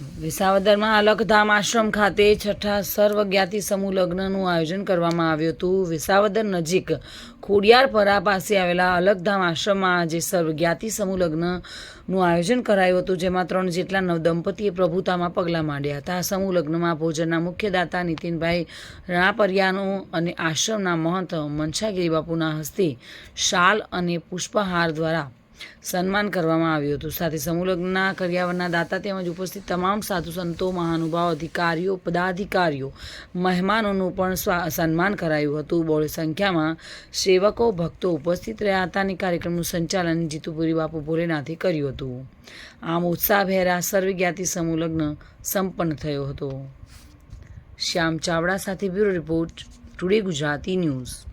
વિસાવદરમાં અલખધામ આશ્રમ ખાતે છઠ્ઠા સર્વજ્ઞાતિ સમૂહ લગ્નનું આયોજન કરવામાં આવ્યું હતું. વિસાવદર નજીક ખોડિયારપરા પાસે આવેલા અલખધામ આશ્રમમાં આજે સર્વજ્ઞાતિ સમૂહ લગ્નનું આયોજન કરાયું હતું, જેમાં ત્રણ જેટલા નવદંપતીએ પ્રભુતામાં પગલાં માંડ્યા હતા. સમૂહ લગ્નમાં ભોજનના મુખ્ય દાતા નીતિનભાઈ રાપરિયાનો અને આશ્રમના મહંત મનસાગીરી બાપુના હસ્તે શાલ અને પુષ્પહાર દ્વારા સન્માન કરવામાં આવ્યું હતું. સાથે સમૂહલગ્નના કર્યાવરના દાતા તેમજ ઉપસ્થિત તમામ સાધુ સંતો, મહાનુભાવ, અધિકારીઓ, પદાધિકારીઓ, મહેમાનોનું પણ સન્માન કરાયું હતું. બહોળી સંખ્યામાં સેવકો, ભક્તો ઉપસ્થિત રહ્યા હતા અને કાર્યક્રમનું સંચાલન જીતુપુરી બાપુ ભોલેનાથે કર્યું હતું. આમ ઉત્સાહભેરા સર્વજ્ઞાતિ સમૂહલગ્ન સંપન્ન થયો હતો. શ્યામ ચાવડા સાથે bureau report, today Gujarati news.